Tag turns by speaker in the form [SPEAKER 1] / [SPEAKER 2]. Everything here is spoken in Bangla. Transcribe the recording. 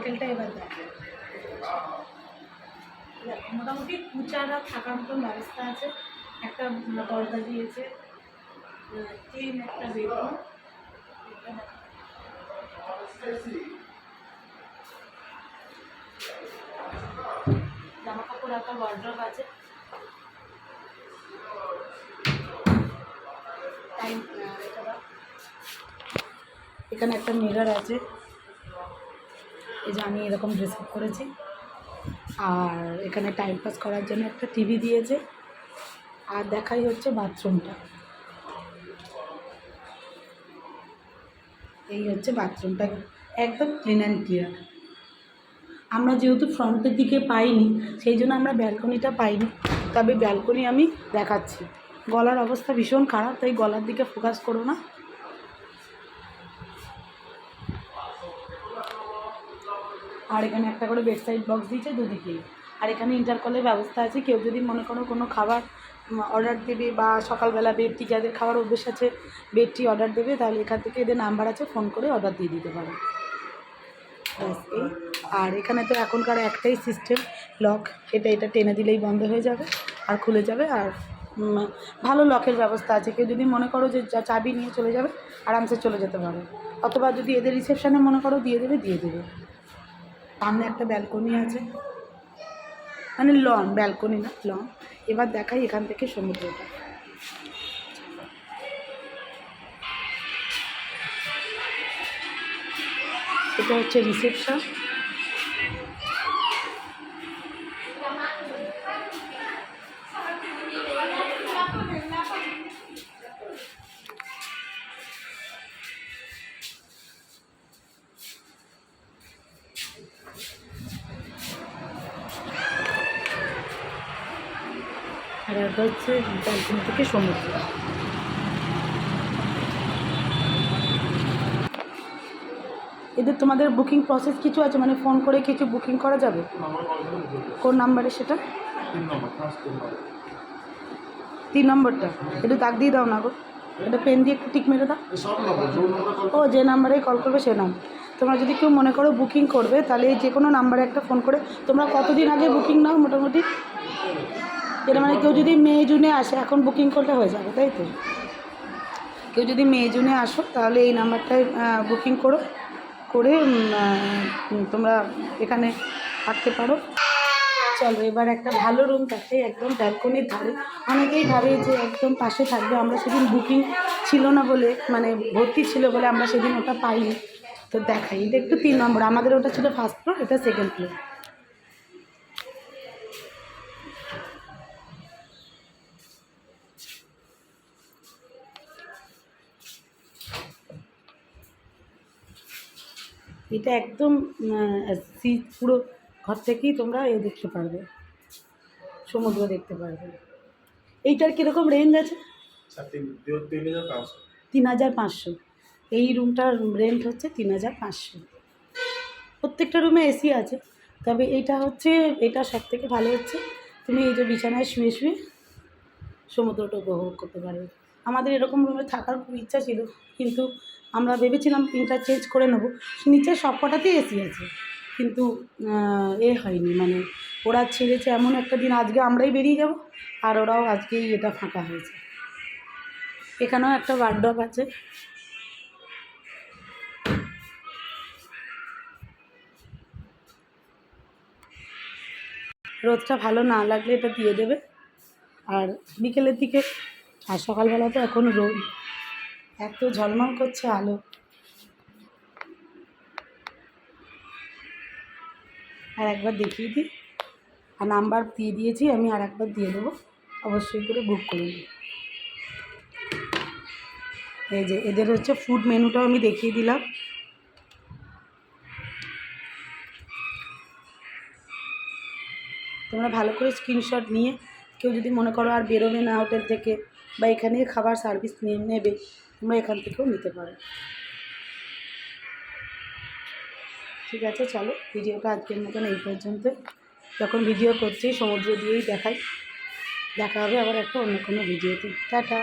[SPEAKER 1] হোটেলটা এবার দেখো। মোটামুটি কুচারা থাকার মতন ব্যবস্থা আছে। একটা দরজা দিয়েছে তিন একটা বেডরুম জামা কাপড় একটা ওয়ার্ড্রপ আছে। এখানে একটা মিরর আছে। এই যে আমি এরকম ড্রেস আপ করেছি। আর এখানে টাইম পাস করার জন্য একটা টিভি দিয়েছে। আর দেখাই হচ্ছে বাথরুমটা এই হচ্ছে বাথরুমটা একদম ক্লিন অ্যান্ড ক্লিয়ার আমরা যেহেতু ফ্রন্টের দিকে পাইনি, সেই জন্য আমরা ব্যালকনিটা পাইনি। তবে ব্যালকনি আমি দেখাচ্ছি। গলার অবস্থা ভীষণ খারাপ, তাই গলার দিকে ফোকাস করো না। আর এখানে একটা করে বেডসাইড বক্স দিয়েছে দুদিকেই আর এখানে ইন্টারকলের ব্যবস্থা আছে। কেউ যদি মনে করো কোনো খাবার অর্ডার দেবে বা সকালবেলা বেডটি যাদের খাবার অভ্যেস আছে বেডটি অর্ডার দেবে, তাহলে এখান থেকে এদের নাম্বার আছে ফোন করে অর্ডার দিয়ে দিতে পারো। আর এখানে তো এখনকার একটাই সিস্টেম লক এটা এটা টেনে দিলেই বন্ধ হয়ে যাবে আর খুলে যাবে। আর ভালো লকের ব্যবস্থা আছে। কেউ যদি মনে করো যে চাবি নিয়ে চলে যাবে, আরামসে চলে যেতে পারো। অথবা যদি এদের রিসেপশানে মনে করো দিয়ে দেবে দিয়ে দেবে। সামনে একটা ব্যালকনি আছে। মানে লন, ব্যালকনি না, লন। এবার দেখাই এখান থেকে সমুদ্রটা। এটা হচ্ছে রিসেপশন। হচ্ছে ব্যালকনি থেকে সমুদ্র। এদের তোমাদের বুকিং প্রসেস কিছু আছে? মানে ফোন করে কিছু বুকিং করা যাবে? কোন নাম্বারে সেটা? তিন নম্বরটা। একটু দাগ দিয়ে দাও না গো। এটা পেন দিয়ে একটু টিক মেরে দাও। ও, যে নাম্বারেই কল করবে সে নাম তোমরা যদি কেউ মনে করো বুকিং করবে, তাহলে যে কোনো নাম্বারে একটা ফোন করে। তোমরা কতদিন আগে বুকিং নাও মোটামুটি? যেটা মানে কেউ যদি মে জুনে আসে, এখন বুকিং করলে হয়ে যাবে, তাই তো? কেউ যদি মে জুনে আসো, তাহলে এই নাম্বারটায় বুকিং করো, করে তোমরা এখানে থাকতে পারো। চলো, এবার একটা ভালো রুম থাকে একদম ব্যালকনির ধারে। অনেকেই ভাবে যে একদম পাশে থাকবে, আমরা সেদিন বুকিং ছিল না বলে মানে ভর্তি ছিল বলে আমরা সেদিন ওটা পাইনি। তো দেখাই, এটা একটু তিন নম্বর, আমাদের ওটা ছিল ফার্স্ট ফ্লোর এটা সেকেন্ড ফ্লোর এটা একদম সি পুরো ঘর থেকেই তোমরা এ দেখতে পারবে। সমুদ্র দেখতে পারবে। এইটার কীরকম রেঞ্জ আছে? তিন হাজার পাঁচশো। এই রুমটার রেন্ট হচ্ছে তিন হাজার পাঁচশো। প্রত্যেকটা রুমে এসি আছে। তবে এটা হচ্ছে এটা সব থেকে ভালো হচ্ছে। তুমি এই যে বিছানায় শুয়ে শুয়ে সমুদ্রটা উপভোগ করতে পারবে। আমাদের এরকম রুমে থাকার খুব ইচ্ছা ছিল, কিন্তু আমরা ভেবেছিলাম তিনটা চেঞ্জ করে নেব। নিচে সব কটাতেই এসি আছে, কিন্তু এ হয়নি। মানে ওরা ছেড়েছে এমন একটা দিন, আজকে আমরাই বেরিয়ে যাব, আর ওরাও আজকেই এটা ফাঁকা হয়েছে। এখানেও একটা ওয়ার্ড্রপ আছে। রোদটা ভালো না লাগলে এটা দিয়ে দেবে। আর বিকেলের দিকে আর সকালবেলা তো এখন রোদ। এত ঝলমল করছে আলো। আর একবার দেখিয়ে দিই। আর নাম্বার দিয়ে দিয়েছি, আমি আর একবার দিয়ে দেবো। অবশ্যই করে বুক করে নিই। এই যে, এদের হচ্ছে ফুড মেনুটাও আমি দেখিয়ে দিলাম। তোমরা ভালো করে স্ক্রিনশট নিয়ে, কেউ যদি মনে করো আর বেরোবে না হোটেল থেকে বা এখানে খাবার সার্ভিস নেবে, তোমরা এখান থেকেও নিতে পারো। ঠিক আছে, চলো ভিডিওটা আজকের মতন এই পর্যন্ত। যখন ভিডিও করছি, সমুদ্র দিয়েই দেখাই। দেখা হবে আবার একটা অন্য কোনো ভিডিওতে। টাটা।